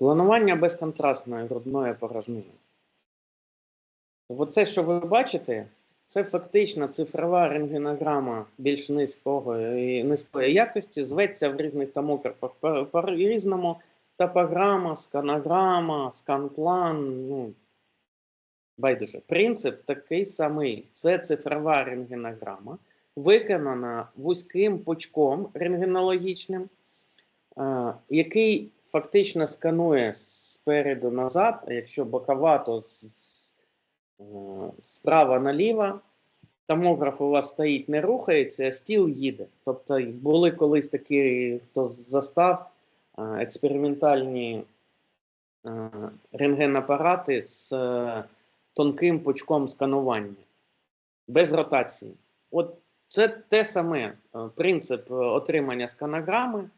Планування безконтрастної грудної порожнини. Оце, що ви бачите, це фактично цифрова рентгенограма більш низького і низької якості, зветься в різних томографах по- по-різному. Топограма, сканограма, сканплан. Ну, байдуже. Принцип такий самий. Це цифрова рентгенограма, виконана вузьким пучком рентгенологічним, е, який фактично сканує спереду назад, а якщо бокова, то е, справа наліво. Томограф у вас стоїть, не рухається, а стіл їде. Тобто були колись такі, хто застав е, експериментальні е, рентгенапарати з тонким пучком сканування, без ротації. От це те саме принцип отримання сканограми,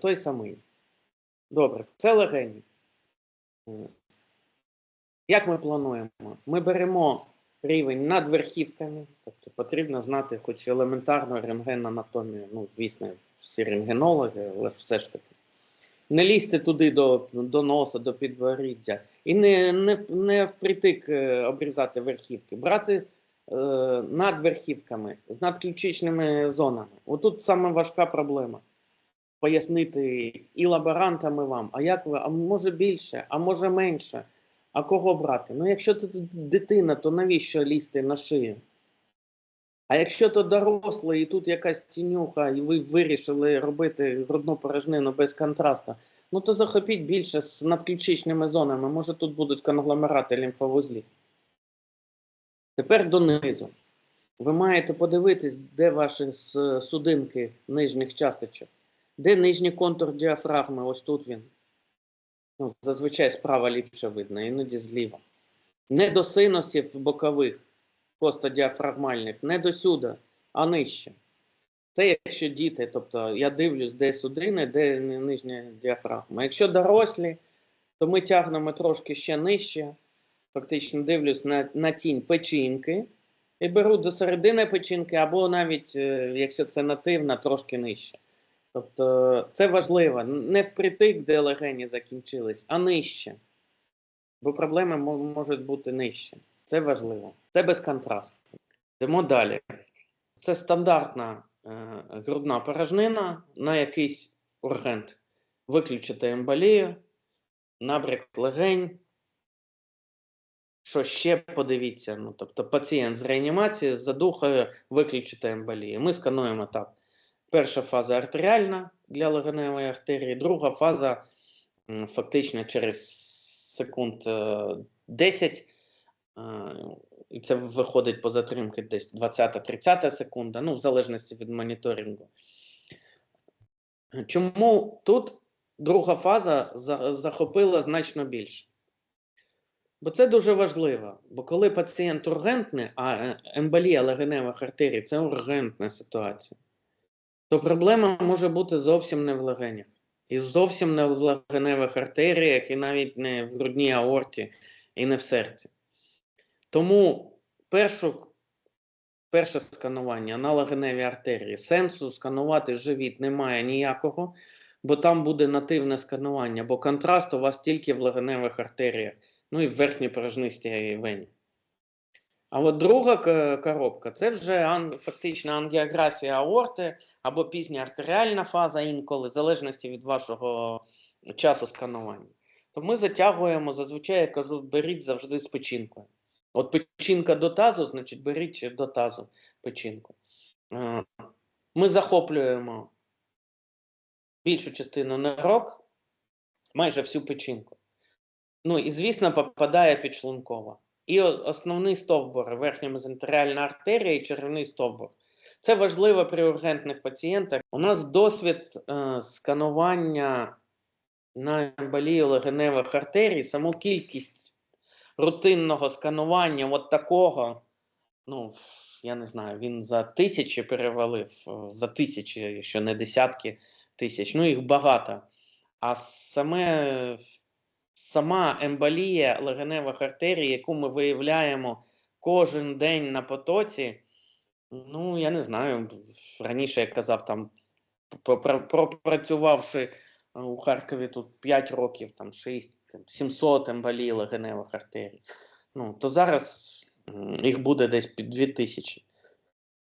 той самий. Добре, це легені. Е, Як ми плануємо? Ми беремо рівень над верхівками, тобто потрібно знати хоч елементарну рентген-анатомію. Ну, звісно, всі рентгенологи, але все ж таки. Не лізти туди до, до носа, до підборіддя. І не, не, не впритик е, обрізати верхівки. Брати е, над верхівками, з надключичними зонами. Отут саме важка проблема. Пояснити і лаборантам, і вам, а як ви, а може більше, а може менше. А кого брати? Ну, якщо ти дитина, то навіщо лізти на шию? А якщо то дорослий, і тут якась тінюха, і ви вирішили робити грудну порожнину без контрасту, ну то захопіть більше з надключичними зонами. Може тут будуть конгломерати лімфовузлів. Тепер донизу. Ви маєте подивитись, де ваші судинки нижніх часточок. Де нижній контур діафрагми? Ось тут він. Ну, зазвичай справа ліпше видно, іноді зліва. Не до синусів бокових, костодіафрагмальних, не до сюди, а нижче. Це якщо діти, тобто я дивлюсь, де судини, де нижня діафрагма. Якщо дорослі, то ми тягнемо трошки ще нижче. Фактично дивлюсь на, на тінь печінки і беру до середини печінки, або навіть, е, якщо це нативна, трошки нижче. Тобто це важливо. Не впритик, де легені закінчились, а нижче. Бо проблеми можуть бути нижче. Це важливо. Це без контрасту. Йдемо далі. Це стандартна е, грудна порожнина на якийсь ургент. Виключити емболію, набряк легень. Що ще подивіться? Ну, тобто пацієнт з реанімації з задухою виключити емболію. Ми скануємо так. Перша фаза артеріальна для легеневої артерії, друга фаза фактично через секунд е, 10, е, і це виходить по затримки десь 20-30 секунда, ну, в залежності від моніторингу. Чому тут друга фаза захопила значно більше? Бо це дуже важливо. Бо коли пацієнт ургентний, а е, емболія легеневих артерій це ургентна ситуація то проблема може бути зовсім не в легенях. І зовсім не в легеневих артеріях, і навіть не в грудній аорті, і не в серці. Тому першу, перше сканування на легеневій артерії сенсу сканувати живіт немає ніякого, бо там буде нативне сканування, бо контраст у вас тільки в легеневих артеріях, ну і в верхній порожнистій вені. А от друга коробка це вже фактично ангіографія аорти або пізня артеріальна фаза інколи, в залежності від вашого часу сканування. То ми затягуємо, зазвичай я кажу, беріть завжди з печінкою. От печінка до тазу, значить беріть до тазу печінку. Е, Ми захоплюємо більшу частину нирок, майже всю печінку. Ну і, звісно, попадає підшлункова. І основний стовбур, верхня мезентеріальна артерія і черевний стовбур. Це важливо при ургентних пацієнтах. У нас досвід е, сканування на емболію легеневих артерій, саму кількість рутинного сканування, от такого, ну, я не знаю, він за тисячі перевалив, е, за тисячі, якщо не десятки тисяч, ну їх багато. А саме сама емболія легеневих артерій, яку ми виявляємо кожен день на потоці, ну я не знаю. Раніше я казав, там пропрацювавши у Харкові тут 5 років, там 6, там, 700 емболій легеневих артерій. Ну, то зараз їх буде десь під 2000.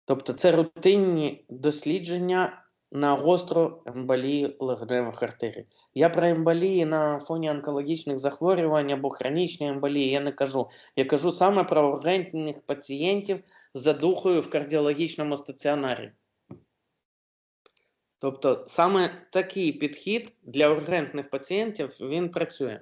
Тобто це рутинні дослідження на гостру емболію легеневих артерій. Я про емболії на фоні онкологічних захворювань або хронічні емболії я не кажу. Я кажу саме про ургентних пацієнтів з задухою в кардіологічному стаціонарі. Тобто саме такий підхід для ургентних пацієнтів він працює.